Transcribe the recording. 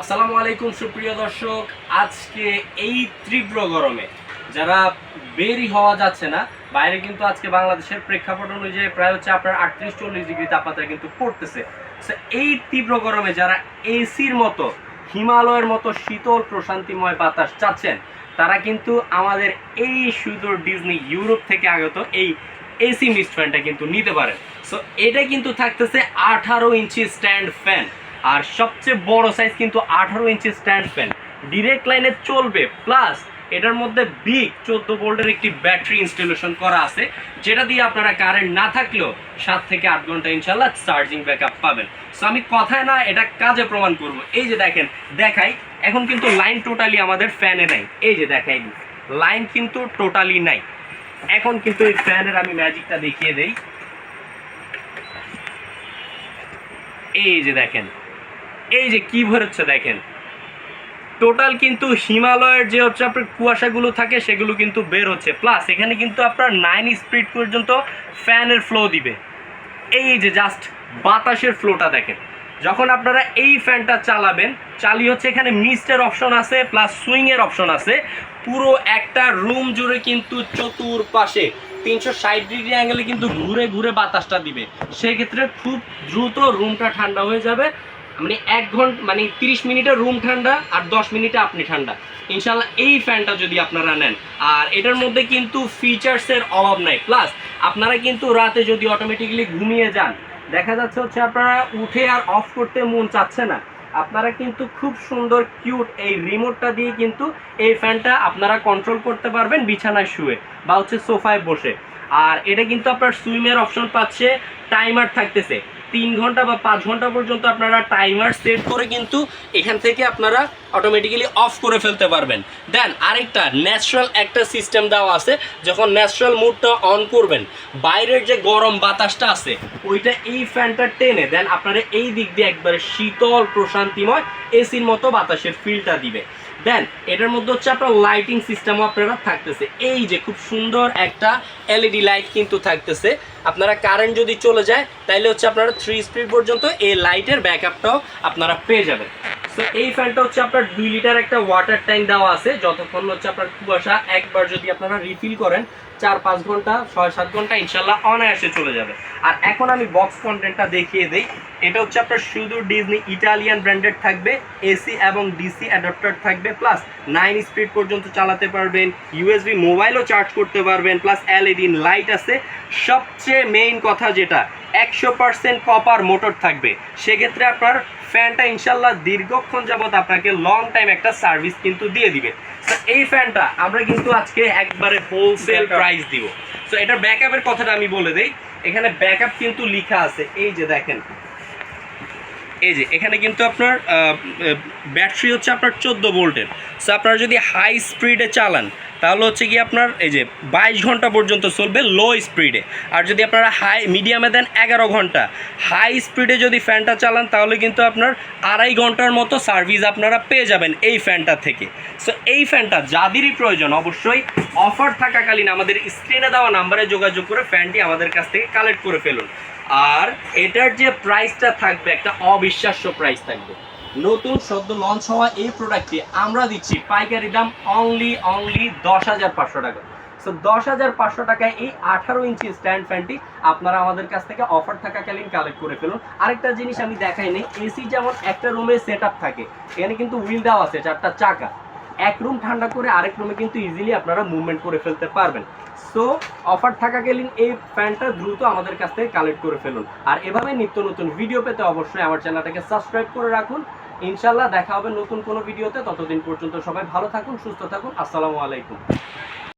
আসসালামু আলাইকুম সুপ্রিয় দর্শক, আজকে এই তীব্র গরমে যারা বেরি হওয়া যাচ্ছে না, বাইরে কিন্তু আজকে বাংলাদেশের প্রেক্ষাপট অনুযায়ী প্রায় হচ্ছে আপনার আটত্রিশ চল্লিশ ডিগ্রি তাপমাত্রা কিন্তু পড়তেছে। এই তীব্র গরমে যারা এসির মতো, হিমালয়ের মতো শীতল প্রশান্তিময় বাতাস চাচ্ছেন, তারা কিন্তু আমাদের এই সুদূর ডিজনি ইউরোপ থেকে আগত এই এসি মিস্ট ফ্যানটা কিন্তু নিতে পারেন। সো এটা কিন্তু থাকতেছে আঠারো ইঞ্চি স্ট্যান্ড ফ্যান। আর সবচেয়ে বড় সাইজ কিন্তু আঠারো ইঞ্চি স্ট্যান্ড ফ্যান ডিরেক্ট লাইনে চলবে। প্লাস এটার মধ্যে বিগ চোদ্দ ভোল্টের একটি ব্যাটারি ইনস্টলেশন করা আছে, যেটা দিয়ে আপনারা কারেন্ট না থাকলেও সাত থেকে আট ঘণ্টা ইনশাল্লাহ চার্জিং ব্যাকআপ পাবেন। সো আমি কথায় না, এটা কাজে প্রমাণ করব। এই যে দেখেন, দেখাই, এখন কিন্তু লাইন টোটালি আমাদের ফ্যানে নাই। এই যে দেখাই লাইন কিন্তু টোটালি নাই। এখন কিন্তু এই ফ্যানের আমি ম্যাজিকটা দেখিয়ে দেই। এই যে দেখেন এই যে কি ভরেছে দেখেন। টোটাল কিন্তু হিমালয়ের যে হচ্ছে আপনার কুয়াশাগুলো থাকে, সেগুলো কিন্তু বের হচ্ছে। প্লাস এখানে কিন্তু আপনার নাইন স্পিড পর্যন্ত ফ্যানের ফ্লো দিবে। এই যে জাস্ট বাতাসের ফ্লোটা দেখেন। যখন আপনারা এই ফ্যানটা চালাবেন, চালিয়ে হচ্ছে এখানে মিস্টের অপশন আছে প্লাস সুইংয়ের অপশন আছে। পুরো একটা রুম জুড়ে কিন্তু চতুর্পাশে তিনশো ষাট ডিগ্রি অ্যাঙ্গেলে কিন্তু ঘুরে ঘুরে বাতাসটা দিবে। সেক্ষেত্রে খুব দ্রুত রুমটা ঠান্ডা হয়ে যাবে। মানে এক ঘণ্টা মানে তিরিশ মিনিটে রুম ঠান্ডা আর দশ মিনিটে আপনি ঠান্ডা। ইনশাল্লাহ এই ফ্যানটা যদি আপনারা নেন। আর এটার মধ্যে কিন্তু ফিচার্সের অভাব নাই। প্লাস আপনারা কিন্তু রাতে যদি অটোমেটিক্যালি ঘুমিয়ে যান, দেখা যাচ্ছে হচ্ছে আপনারা উঠে আর অফ করতে মন চাচ্ছে না। আপনারা কিন্তু খুব সুন্দর কিউট এই রিমোটটা দিয়ে কিন্তু এই ফ্যানটা আপনারা কন্ট্রোল করতে পারবেন বিছানায় শুয়ে বা হচ্ছে সোফায় বসে। আর এটা কিন্তু আপনার সুইমের অপশন পাচ্ছে টাইমার থাকতেছে। তিন ঘণ্টা বা পাঁচ ঘণ্টা পর্যন্ত আপনারা টাইমার সেট করে কিন্তু এখান থেকে আপনারা অটোমেটিক্যালি অফ করে ফেলতে পারবেন। দেন আরেকটা ন্যাচারাল একটা সিস্টেম দেওয়া আছে, যখন ন্যাচারাল মুডটা অন করবেন, বাইরের যে গরম বাতাসটা আছে, ওইটা এই ফ্যানটা টেনে দেন আপনারা এই দিক দিয়ে একবারে শীতল, প্রশান্তিময় এসির মতো বাতাসের ফিলটা দিবে। দেন, এটার মধ্যে হচ্ছে আপনার লাইটিং সিস্টেমও আপনারা থাকতেছে। এই যে খুব সুন্দর একটা এলইডি লাইট কিন্তু থাকতেছে। আপনারা কারেন্ট যদি চলে যায় তাহলে হচ্ছে আপনারা থ্রি স্পিড পর্যন্ত এই লাইটের ব্যাকআপটাও আপনারা পেয়ে যাবেন। সো এই ফ্যানটা হচ্ছে আপনার দুই লিটার একটা ওয়াটার ট্যাঙ্ক দেওয়া আছে। যতক্ষণ হচ্ছে আপনার কুয়াশা একবার যদি আপনারা রিফিল করেন, চার পাঁচ ঘণ্টা, ছয় সাত ঘণ্টা ইনশাল্লাহ অনায়াসে চলে যাবে। আর এখন আমি বক্স কন্টেন্টটা দেখিয়ে দিই। এটা হচ্ছে আপনার শুধু ডিজনি ইটালিয়ান ব্র্যান্ডেড থাকবে এসি এবং ডিসি অ্যাডাপ্টার থাকবে প্লাস নাইন স্পিড পর্যন্ত চালাতে পারবেন ইউএসবি মোবাইলও চার্জ করতে পারবেন প্লাস এলইডি লাইট আছে। সবচেয়ে মেইন কথা যেটা একশো পার্সেন্ট কপার মোটর থাকবে। সেক্ষেত্রে আপনার ফ্যানটা ইনশাল্লাহ দীর্ঘক্ষণ যাবত আপনাকে লং টাইম একটা সার্ভিস কিন্তু দিয়ে দিবে। তো এই ফ্যানটা আমরা কিন্তু আজকে একবারে হোলসেল প্রাইস দিব। তো এটার ব্যাকআপের কথাটা আমি বলে দিই। এখানে ব্যাকআপ কিন্তু লিখা আছে। এই যে দেখেন এই যে, এখানে কিন্তু আপনার ব্যাটারি হচ্ছে আপনার চোদ্দ ভোল্টের। সো আপনারা যদি হাই স্পিডে চালান, তাহলে হচ্ছে কি আপনার, এই যে, বাইশ ঘণ্টা পর্যন্ত চলবে লো স্পিডে আর যদি আপনারা হাই মিডিয়ামে দেন এগারো ঘণ্টা। হাই স্পিডে যদি ফ্যানটা চালান, তাহলে কিন্তু আপনার আড়াই ঘণ্টার মতো সার্ভিস আপনারা পেয়ে যাবেন এই ফ্যানটা থেকে। সো এই ফ্যানটা যাদেরই প্রয়োজন, অবশ্যই অফার থাকাকালীন আমাদের স্ক্রিনে দেওয়া নাম্বারে যোগাযোগ করে ফ্যানটি আমাদের কাছ থেকে কালেক্ট করে ফেলুন। আর এটার যে প্রাইসটা থাকবে, একটা অবিশ্বাস্য প্রাইস থাকবে। নতুন সদ্য লঞ্চ হওয়া এই প্রোডাক্টটি আমরা দিচ্ছি পাইকারি দাম অনলি অনলি দশ হাজার পাঁচশো টাকা। সো দশ হাজার পাঁচশো টাকায় এই আঠারো ইঞ্চি স্ট্যান্ড ফ্যানটি আপনারা আমাদের কাছ থেকে অফার থাকাকালীন কালেক্ট করে ফেলুন। আরেকটা জিনিস আমি দেখাই নেই এসি যেমন একটা রুমে সেট থাকে, এখানে কিন্তু হুইল দেওয়া আছে, চারটা চাকা। এক রুম ঠান্ডা করে আরেক রুমে কিন্তু ইজিলি আপনারা মুভমেন্ট করে ফেলতে পারবেন। সো অফার থাকাকালীন এই ফ্যানটা দ্রুত আমাদের কাছ থেকে কালেক্ট করে ফেলুন। আর এভাবে নিত্য নতুন ভিডিও পেতে অবশ্যই আমার চ্যানেলটাকে সাবস্ক্রাইব করে রাখুন। ইনশাল্লাহ দেখা হবে নতুন কোনো ভিডিওতে ততদিন পর্যন্ত সবাই ভালো থাকুন, সুস্থ থাকুন। আসসালামু আলাইকুম।